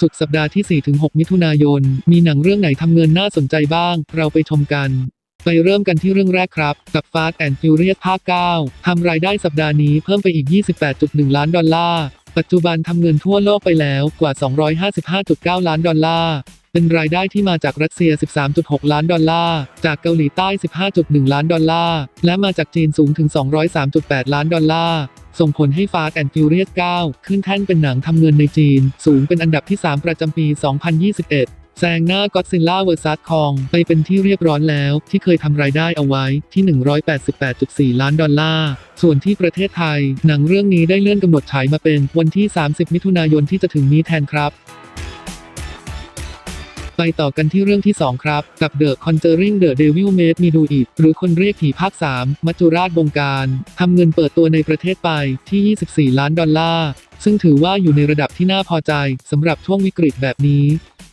สุดสัปดาห์ที่ 4-6 มิถุนายน มีหนังเรื่องไหนทำเงินน่าสนใจบ้าง เราไปชมกัน ไปเริ่มกันที่เรื่องแรกครับ กับ Fast and Furious ภาค 9 ทำรายได้สัปดาห์นี้เพิ่มไปอีก 28.1 ล้านดอลลาร์ ปัจจุบันทำเงินทั่วโลกไปแล้วกว่า 255.9 ล้านดอลลาร์ เป็นรายได้ที่มาจากรัสเซีย 13.6 ล้านดอลลาร์ จากเกาหลีใต้ 15.1 ล้านดอลลาร์ และมาจากจีนสูงถึง 203.8 ล้านดอลลาร์ส่งผลให้ Fast and Furious 9ขึ้นแท่นเป็นหนังทำเงินในจีน สูงเป็นอันดับที่ 3 ประจำปี 2021 แซงหน้า Godzilla vs Kong ไปเป็นที่เรียบร้อยแล้ว ที่เคยทำรายได้เอาไว้ที่ 188.4 ล้านดอลลาร์ ส่วนที่ประเทศไทย หนังเรื่องนี้ได้เลื่อนกำหนดฉายมาเป็นวันที่ 30 มิถุนายนที่จะถึงนี้แทนครับ ไปต่อกันที่เรื่องที่ 2 ครับ กับ The Conjuring The Devil Made Me Do It หรือคนเรียกผีภาค 3 มัจจุราชบงการทำเงินเปิดตัวในประเทศไปที่ 24 ล้านดอลลาร์ ซึ่งถือว่าอยู่ในระดับที่น่าพอใจสำหรับช่วงวิกฤตแบบนี้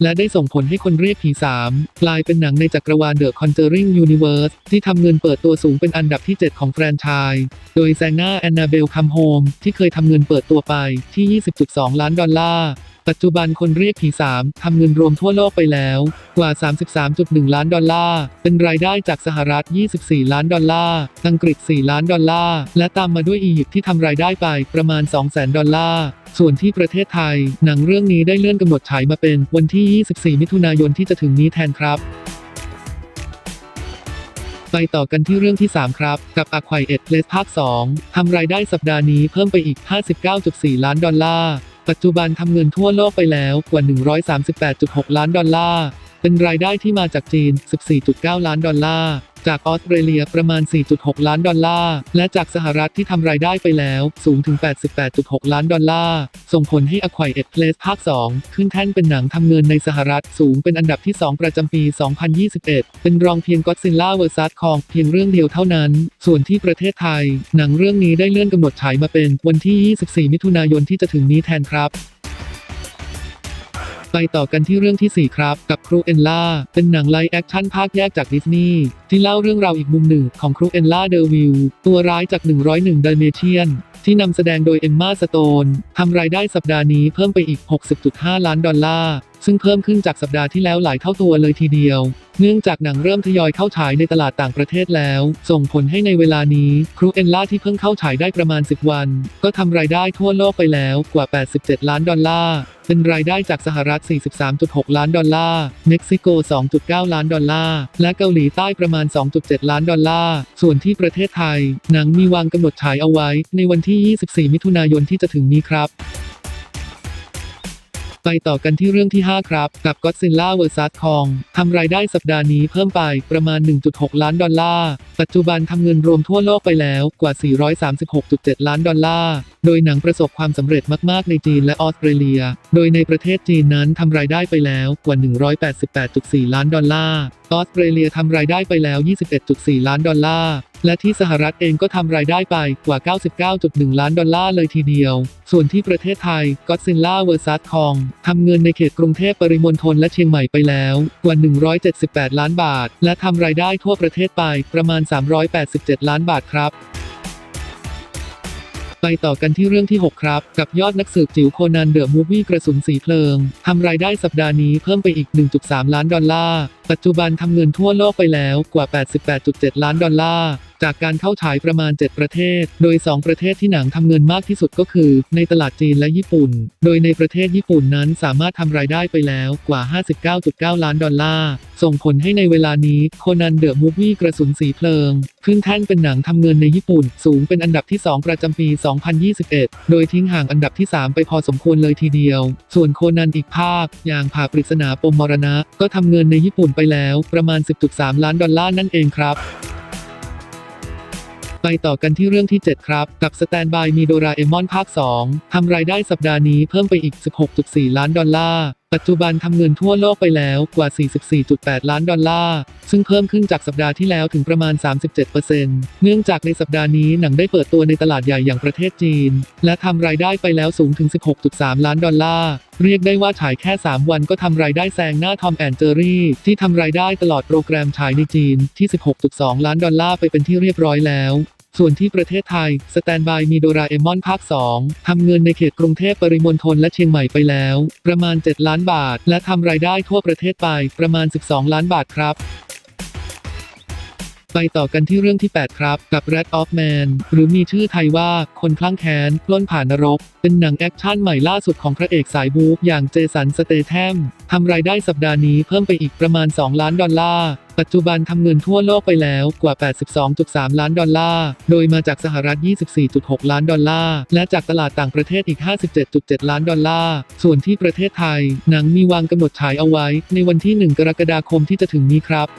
และได้ส่งผลให้คนเรียกผี 3 กลายเป็นหนังในจักรวาล The Conjuring Universe ที่ทำเงินเปิดตัวสูงเป็นอันดับที่ 7 ของแฟรนไชส์โดยแซงหน้าแอนนาเบลคัมโฮมที่เคยทำเงินเปิดตัวไปที่ 20.2 ล้านดอลลาร์ ปัจจุบันคนเรียกผี3ทำเงินรวมทั่วโลกไปแล้ว กว่า 33.1 ล้านดอลลาร์ เป็นรายได้จากสหรัฐ 24 ล้านดอลลาร์ อังกฤษ 4 ล้านดอลลาร์ และตามมาด้วยอียิปต์ที่ทำรายได้ไปประมาณ 200,000 ดอลลาร์ ส่วนที่ประเทศไทย หนังเรื่องนี้ได้เลื่อนกำหนดฉายมาเป็นวันที่ 24 มิถุนายนที่จะถึงนี้แทนครับไปต่อกันที่เรื่องที่ 3 ครับ กับ a q u i e d Place ภาค 2 ทำรายได้สัปดาห์นี้เพิ่มไปอีก 59.4 ล้านดอลลาร์ ปัจจุบันทำเงินทั่วโลกไปแล้วกว่า 138.6 ล้านดอลลาร์ เป็นรายได้ที่มาจากจีน 14.9 ล้านดอลลาร์ จากออสเตรเลียประมาณ 4.6 ล้านดอลลาร์ และจากสหรัฐที่ทำรายได้ไปแล้วสูงถึง 88.6 ล้านดอลลาร์ ส่งผลให้ a q u i e d Place ภาค 2 ขึ้นแท่นเป็นหนังทำเงินในสหรัฐสูงเป็นอันดับที่ 2 ประจำปี 2021 เป็นรองเพียง Godzilla vs Kong เพียงเรื่องเดียวเท่านั้น ส่วนที่ประเทศไทย หนังเรื่องนี้ได้เลื่อนกำหนดฉายมาเป็นวันที่ 24 มิถุนายนที่จะถึงนี้แทนครับ ไปต่อกันที่เรื่องที่ 4 ครับ กับครูเอนล่า เป็นหนังไลฟ์แอคชั่นภาคแยกจากดิสนีย์ที่เล่าเรื่องราวอีกมุมหนึ่งของครูเอนล่าเดอวิลตัวร้ายจาก 101 d ดเมเชียนที่นำแสดงโดยเอมมาสโตนทำรายได้สัปดาห์นี้เพิ่มไปอีก 60.5 ล้านดอลลาร์ ซึ่งเพิ่มขึ้นจากสัปดาห์ที่แล้วหลายเท่าตัวเลยทีเดียว เนื่องจากหนังเริ่มทยอยเข้าฉายในตลาดต่างประเทศแล้ว ส่งผลให้ในเวลานี้ครูเอนล่าที่เพิ่งเข้าฉายได้ประมาณ 10 วัน ก็ทำรายได้ทั่วโลกไปแล้วกว่า 87 ล้านดอลลาร์เป็นรายได้จากสหรัฐ 43.6 ล้านดอลลาร์ เม็กซิโก 2.9 ล้านดอลลาร์ และเกาหลีใต้ประมาณ 2.7 ล้านดอลลาร์ ส่วนที่ประเทศไทย หนังมีวางกำหนดฉายเอาไว้ในวันที่ 24 มิถุนายนที่จะถึงนี้ครับ ไปต่อกันที่เรื่องที่ 5 ครับ กับ Godzilla vs Kong ทำรายได้สัปดาห์นี้เพิ่มไปประมาณ 1.6 ล้านดอลลาร์ ปัจจุบันทำเงินรวมทั่วโลกไปแล้วกว่า 436.7 ล้านดอลลาร์ โดยหนังประสบความสำเร็จมาก ๆ ในจีนและออสเตรเลีย โดยในประเทศจีนนั้นทำรายได้ไปแล้วกว่า 188.4 ล้านดอลลาร์ ออสเตรเลียทำรายได้ไปแล้ว 21.4 ล้านดอลลาร์ และที่สหรัฐเองก็ทำรายได้ไปกว่า 99.1 ล้านดอลลาร์เลยทีเดียว ส่วนที่ประเทศไทย Godzilla vs Kong ทำเงินในเขตกรุงเทพปริมณฑลและเชียงใหม่ไปแล้วกว่า 178 ล้านบาท และทำรายได้ทั่วประเทศไปประมาณ 387 ล้านบาทครับ ไปต่อกันที่เรื่องที่ 6 ครับ กับยอดนักสืบจิ๋วโคนันเดอะมูฟวี่กระสุนสีเพลิงทำรายได้สัปดาห์นี้เพิ่มไปอีก 1.3 ล้านดอลลาร์ ปัจจุบันทำเงินทั่วโลกไปแล้วกว่า 88.7 ล้านดอลลาร์ จากการเข้าฉายประมาณ 7 ประเทศ โดย 2 ประเทศที่หนังทำเงินมากที่สุดก็คือ ในตลาดจีนและญี่ปุ่น โดยในประเทศญี่ปุ่นนั้นสามารถทำรายได้ไปแล้วกว่า 59.9 ล้านดอลลาร์ ส่งผลให้ในเวลานี้โคนันเดอะมูฟวี่กระสุนสีเพลิง ขึ้นแท่นเป็นหนังทำเงินในญี่ปุ่น สูงเป็นอันดับที่ 2 ประจำปี 2021 โดยทิ้งห่างอันดับที่ 3 ไปพอสมควรเลยทีเดียว ส่วนโคนันอีกภาค อย่างผ่าปริศนาปมมรณะ ก็ทำเงินในญี่ปุ่นไปแล้วประมาณ 10.3 ล้านดอลลาร์นั่นเองครับ ไปต่อกันที่เรื่องที่ 7 ครับ กับสแตนบายมีโดราเอมอนภาค 2 ทำรายได้สัปดาห์นี้เพิ่มไปอีก 16.4 ล้านดอลลาร์ ปัจจุบันทำเงินทั่วโลกไปแล้วกว่า 44.8 ล้านดอลลาร์ ซึ่งเพิ่มขึ้นจากสัปดาห์ที่แล้วถึงประมาณ 37%เนื่องจากในสัปดาห์นี้หนังได้เปิดตัวในตลาดใหญ่อย่างประเทศจีน และทำรายได้ไปแล้วสูงถึง 16.3 ล้านดอลลาร์ เรียกได้ว่าฉายแค่ 3 วันก็ทำรายได้แซงหน้าทอมแอนเจอรี่ที่ทำรายได้ตลอดโปรแกรมฉายในจีนที่ 16.2 ล้านดอลลาร์ไปเป็นที่เรียบร้อยแล้ว ส่วนที่ประเทศไทย สแตนบายมีโดราเอมอนภาค 2 ทำเงินในเขตกรุงเทพปริมณฑลและเชียงใหม่ไปแล้ว ประมาณ 7 ล้านบาท และทำรายได้ทั่วประเทศไปประมาณ 12 ล้านบาทครับ ไปต่อกันที่เรื่องที่ 8 ครับ กับ Rat of Man หรือมีชื่อไทยว่าคนคลั่งแค้นปล้นผ่านนรก เป็นหนังแอคชั่นใหม่ล่าสุดของพระเอกสายบู๊อย่างเจสันสเตแทมทำรายได้สัปดาห์นี้เพิ่มไปอีกประมาณ 2 ล้านดอลลาร์ปัจจุบันทำเงินทั่วโลกไปแล้วกว่า 82.3 ล้านดอลลาร์ โดยมาจากสหรัฐ 24.6 ล้านดอลลาร์ และจากตลาดต่างประเทศอีก 57.7 ล้านดอลลาร์ ส่วนที่ประเทศไทย หนังมีวางกำหนดฉายเอาไว้ในวันที่ 1 กรกฎาคมที่จะถึงนี้ครับ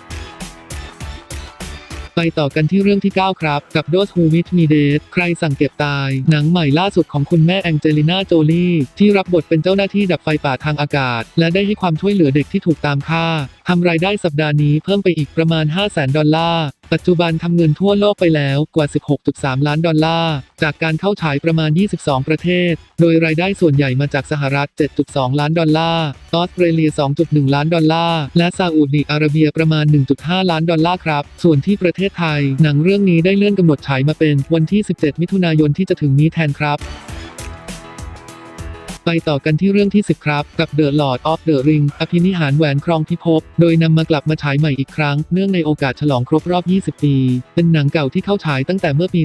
ไปต่อกันที่เรื่องที่ 9 ครับ กับ Those Who Wish Me Dead ใครสั่งเก็บตาย หนังใหม่ล่าสุดของคุณแม่แองเจลิน่าโจลีที่รับบทเป็นเจ้าหน้าที่ดับไฟป่าทางอากาศ และได้ให้ความช่วยเหลือเด็กที่ถูกตามฆ่าทำรายได้สัปดาห์นี้เพิ่มไปอีกประมาณ 5 0 0แสนดอลลาร์ปัจจุบันทำเงินทั่วโลกไปแล้วกว่า 16.3 ล้านดอลลาร์ จากการเข้าฉายประมาณ 22 ประเทศ โดยรายได้ส่วนใหญ่มาจากสหรัฐ 7.2 ล้านดอลลาร์ ออสเตรเลีย 2.1 ล้านดอลลาร์ และซาอุดิอาระเบียประมาณ 1.5 ล้านดอลลาร์ครับ ส่วนที่ประเทศไทย หนังเรื่องนี้ได้เลื่อนกำหนดฉายมาเป็นวันที่ 17 มิถุนายนที่จะถึงนี้แทนครับ ไปต่อกันที่เรื่องที่ 10 ครับ กับ The Lord of the Ring อภินิหารแหวนครองพิภพ โดยนำมากลับมาฉายใหม่อีกครั้ง เนื่องในโอกาสฉลองครบรอบ 20 ปี เป็นหนังเก่าที่เข้าฉายตั้งแต่เมื่อปี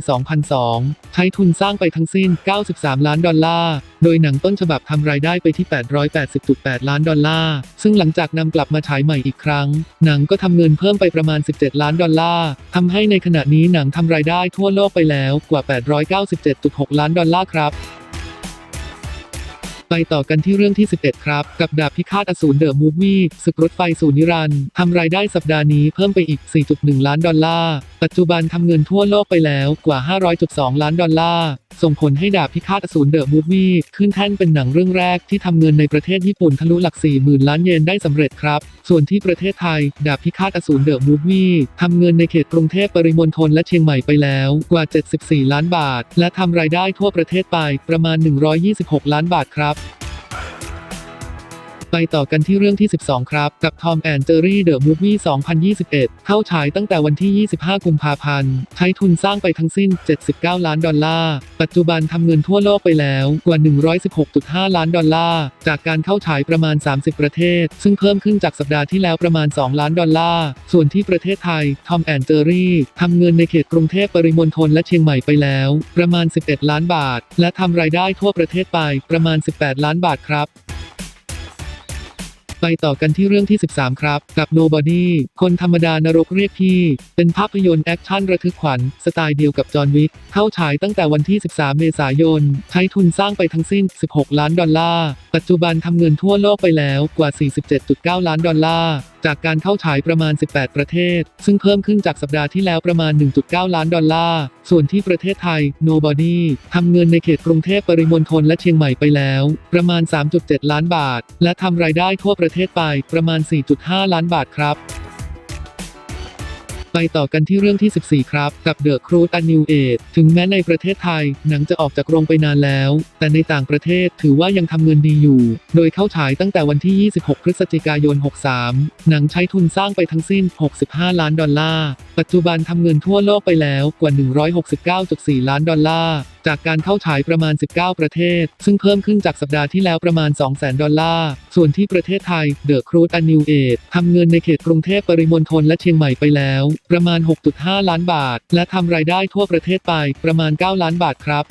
2002 ใช้ทุนสร้างไปทั้งสิ้น 93 ล้านดอลลาร์ โดยหนังต้นฉบับทำรายได้ไปที่ 880.8 ล้านดอลลาร์ ซึ่งหลังจากนำกลับมาฉายใหม่อีกครั้ง หนังก็ทำเงินเพิ่มไปประมาณ 17 ล้านดอลลาร์ทำให้ในขณะนี้หนังทำรายได้ทั่วโลกไปแล้วกว่า 897.6 ล้านดอลลาร์ครับ ไปต่อกันที่เรื่องที่ 11 ครับ กับดาบพิฆาตอสูรเดอะมูฟวี่ศึกรถไฟสู่นิรันดร์ทำรายได้สัปดาห์นี้เพิ่มไปอีก 4.1 ล้านดอลลาร์ ปัจจุบันทำเงินทั่วโลกไปแล้วกว่า 500.2 ล้านดอลลาร์ ส่งผลให้ดาบพิฆาตอสูรเดอะมูฟวี่ขึ้นแท่นเป็นหนังเรื่องแรกที่ทำเงินในประเทศญี่ปุ่นทะลุหลัก 40,000 ล้านเยนได้สำเร็จครับ ส่วนที่ประเทศไทย ดาบพิฆาตอสูรเดอะมูฟวี่ทำเงินในเขตกรุงเทพปริมณฑลและเชียงใหม่ไปแล้วกว่า 74 ล้านบาท และทำรายได้ทั่วประเทศไปประมาณ 126 ล้านบาทครับ ไปต่อกันที่เรื่องที่ 12 ครับ กับ Tom and Jerry The Movie 2021 เข้าฉายตั้งแต่วันที่ 25 กุมภาพันธ์ ใช้ทุนสร้างไปทั้งสิ้น 79 ล้านดอลลาร์ ปัจจุบันทำเงินทั่วโลกไปแล้วกว่า 116.5 ล้านดอลลาร์ จากการเข้าฉายประมาณ 30 ประเทศ ซึ่งเพิ่มขึ้นจากสัปดาห์ที่แล้วประมาณ 2 ล้านดอลลาร์ ส่วนที่ประเทศไทย Tom and Jerry ทำเงินในเขตกรุงเทพปริมณฑลและเชียงใหม่ไปแล้ว ประมาณ 11 ล้านบาท และทำรายได้ทั่วประเทศไปประมาณ 18 ล้านบาทครับ ไปต่อกันที่เรื่องที่ 13 ครับ กับ Nobody คนธรรมดานรกเรียกพี่ เป็นภาพยนตร์แอคชั่นระทึกขวัญ สไตล์เดียวกับจอห์นวิก เข้าฉายตั้งแต่วันที่ 13 เมษายน ใช้ทุนสร้างไปทั้งสิ้น 16 ล้านดอลลาร์ ปัจจุบันทำเงินทั่วโลกไปแล้วกว่า 47.9 ล้านดอลลาร์จากการเข้าฉายประมาณ 18 ประเทศ ซึ่งเพิ่มขึ้นจากสัปดาห์ที่แล้วประมาณ 1.9 ล้านดอลลาร์ ส่วนที่ประเทศไทย Nobody ทำเงินในเขตกรุงเทพปริมณฑลและเชียงใหม่ไปแล้ว ประมาณ 3.7 ล้านบาท และทำรายได้ทั่วประเทศไปประมาณ 4.5 ล้านบาทครับ ไปต่อกันที่เรื่องที่ 14 ครับ กับ The Crude a New Age ถึงแม้ในประเทศไทย หนังจะออกจากโรงไปนานแล้ว แต่ในต่างประเทศถือว่ายังทำเงินดีอยู่ โดยเข้าฉายตั้งแต่วันที่ 26 พฤศจิกายน 63 หนังใช้ทุนสร้างไปทั้งสิ้น 65 ล้านดอลลาร์ ปัจจุบันทำเงินทั่วโลกไปแล้วกว่า 169.4 ล้านดอลลาร์ จากการเข้าฉายประมาณ 19 ประเทศ ซึ่งเพิ่มขึ้นจากสัปดาห์ที่แล้วประมาณ 200,000 ดอลลาร์ ส่วนที่ประเทศไทย The Crude a New Age ทำเงินในเขตกรุงเทพปริมณฑลและเชียงใหม่ไปแล้วประมาณ 6.5 ล้านบาท และทำรายได้ทั่วประเทศไปประมาณ 9 ล้านบาทครับ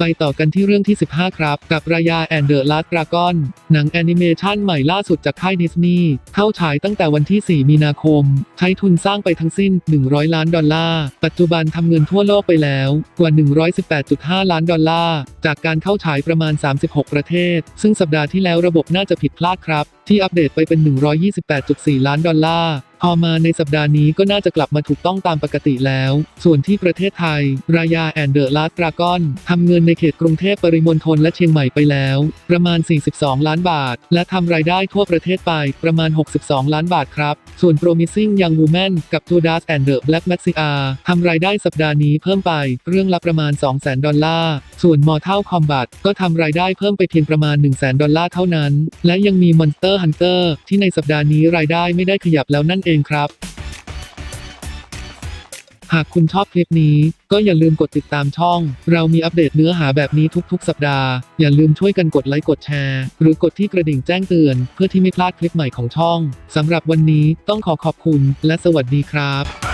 ไปต่อกันที่เรื่องที่ 15 ครับ กับรายาแอนเดอร์ลาดดรากอน หนังแอนิเมชันใหม่ล่าสุดจากค่ายดิสนีย์เข้าฉายตั้งแต่วันที่ 4 มีนาคม ใช้ทุนสร้างไปทั้งสิ้น 100 ล้านดอลลาร์ ปัจจุบันทำเงินทั่วโลกไปแล้วกว่า 118.5 ล้านดอลลาร์ จากการเข้าฉายประมาณ 36 ประเทศ ซึ่งสัปดาห์ที่แล้วระบบน่าจะผิดพลาดครับ ที่อัปเดตไปเป็น 128.4 ล้านดอลลาร์ อมาในสัปดาห์นี้ก็น่าจะกลับมาถูกต้องตามปกติแล้ว ส่วนที่ประเทศไทย รายาแอนเดอร์ลาดดรากอนทำเงินในเขตกรุงเทพปริมณฑลและเชียงใหม่ไปแล้ว ประมาณ 42 ล้านบาท และทำรายได้ทั่วประเทศไปประมาณ 62 ล้านบาทครับ ส่วน Promising Young Woman กับ Judas and the Black Messiah ทำรายได้สัปดาห์นี้เพิ่มไปเรื่องละประมาณ 200,000 ดอลลาร์ ส่วน Mortal Kombat ก็ทำรายได้เพิ่มไปเพียงประมาณ 100,000 ดอลลาร์เท่านั้น และยังมี Monster Hunter ที่ในสัปดาห์นี้รายได้ไม่ได้ขยับแล้วนั่นเององครับ หากคุณชอบคลิปนี้ ก็อย่าลืมกดติดตามช่อง เรามีอัปเดตเนื้อหาแบบนี้ทุกๆ สัปดาห์ อย่าลืมช่วยกันกดไลค์กดแชร์ หรือกดที่กระดิ่งแจ้งเตือน เพื่อที่ไม่พลาดคลิปใหม่ของช่องสำหรับวันนี้ต้องขอขอบคุณ และสวัสดีครับ